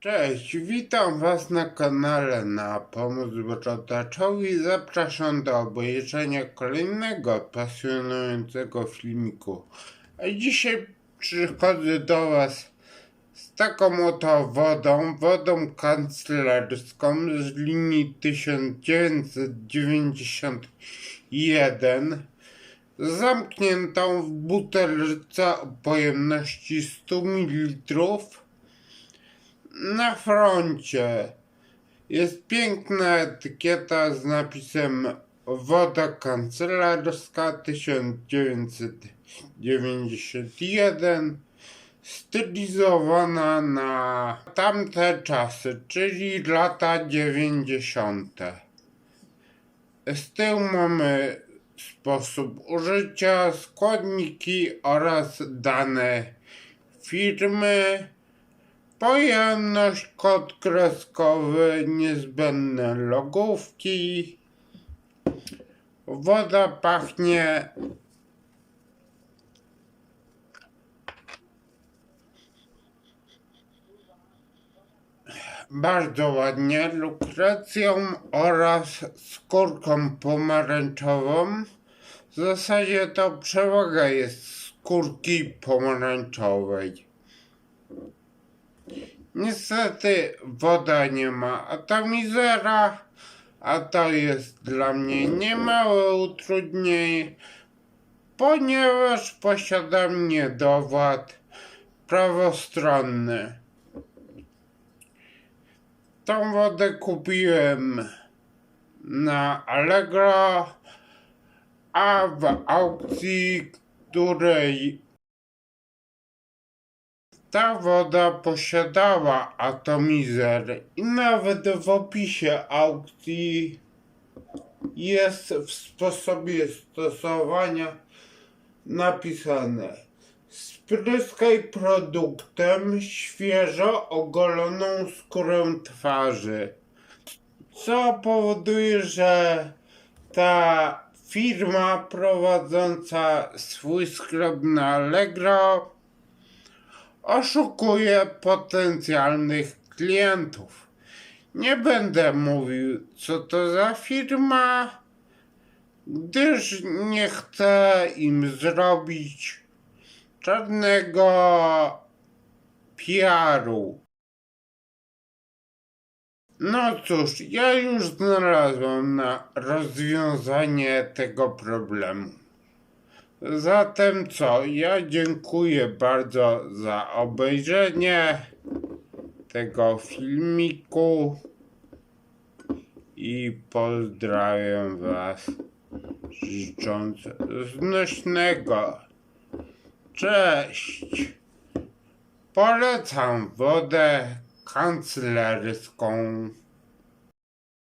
Cześć, witam Was na kanale na Pomóc Brodaczowi. Zapraszam do obejrzenia kolejnego pasjonującego filmiku. A dzisiaj przychodzę do Was z taką oto wodą, wodą kanclerską z linii 1991 zamkniętą w butelce o pojemności 100 ml na froncie jest piękna etykieta z napisem Woda kanclerska 1991 stylizowana na tamte czasy, czyli lata 90. Z tyłu mamy sposób użycia, składniki oraz dane firmy. Pojemność, kod kreskowy, niezbędne logówki. Woda pachnie bardzo ładnie lukrecją oraz skórką pomarańczową. W zasadzie to przewaga jest skórki pomarańczowej. Niestety woda nie ma atomizera, a to jest dla mnie niemałe utrudnienie, ponieważ posiadam niedowład prawostronny. Tą wodę kupiłem na Allegro, a w aukcji, której ta woda posiadała atomizer i nawet w opisie aukcji jest w sposobie stosowania napisane Spryskaj produktem świeżo ogoloną skórę twarzy. Co powoduje, że ta firma prowadząca swój sklep na Allegro oszukuje potencjalnych klientów. Nie będę mówił, co to za firma, gdyż nie chcę im zrobić żadnego PR-u. No cóż, ja już znalazłem na rozwiązanie tego problemu. Zatem co? Ja dziękuję bardzo za obejrzenie tego filmiku i pozdrawiam Was życząc znośnego. Cześć! Polecam wodę kanclerską.